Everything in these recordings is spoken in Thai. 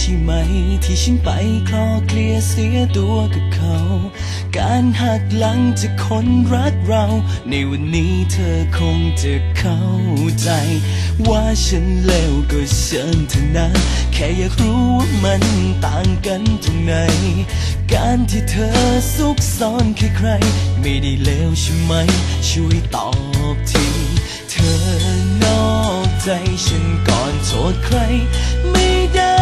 ช่ไหม ที่ฉันไปคลอเคลียเสียตัวกับเขา การหักหลังจากคนรักเรา ในวันนี้เธอคงจะเข้าใจ ว่าฉันเลวก็เชิญเธอนะ แค่อยากรู้ว่ามันต่างกันตรงไหน การที่เธอซุกซ่อนใคร ไม่ได้เลวใช่ไหม ช่วยตอบทีเธอนอกใจฉันก่อนโทษใคร ไม่ได้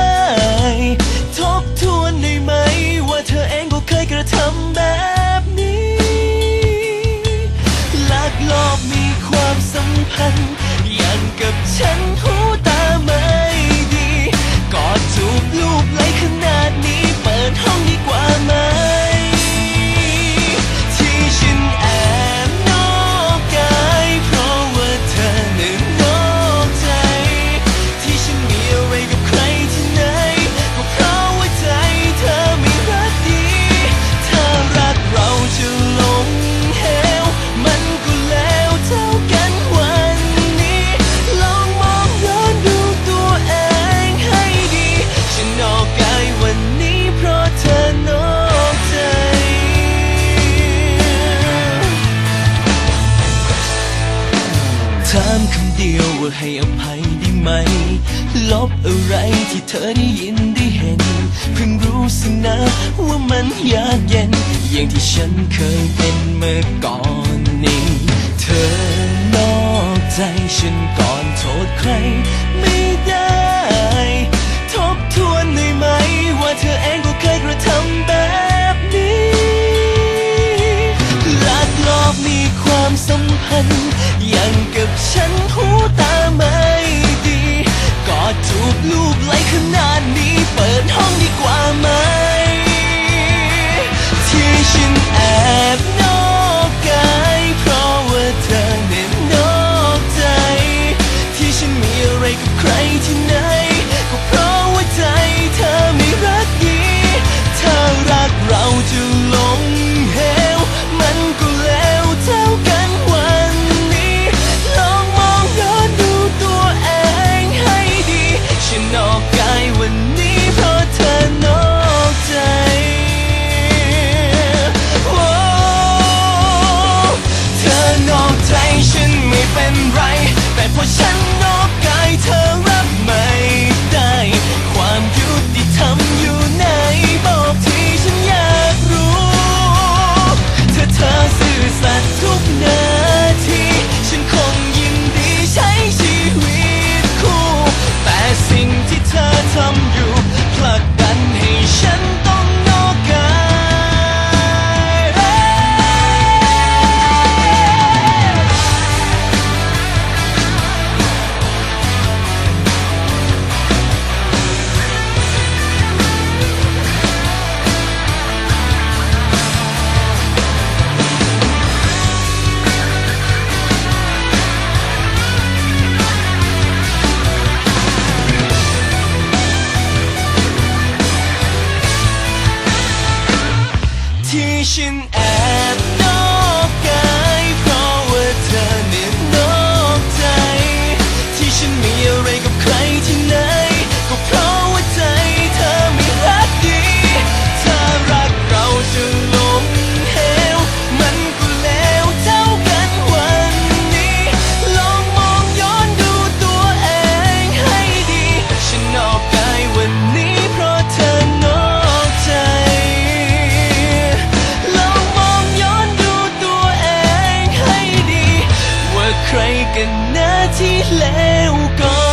ามคำเดียวว่าให้อภัยได้ไหม ลบอะไรที่เธอได้ยินได้เห็น เพิ่งรู้สินะว่ามันยากเย็น อย่างที่ฉันเคยเป็นเมื่อก่อนนี้ เธอนอกใจฉันก่อนโทษใครไม่ได้ ทบทวนได้ไหม ว่าเธอเองก็เคยกระทำแบบนี้ลักลอบมีความสัมพันธ์ ฉัน ที่ฉันแอบนอกกายเพราะว่าเธอเนี่ยนอกใจ ที่ฉันมีอะไรกับใครที่ กันนะที่แล้วก่อน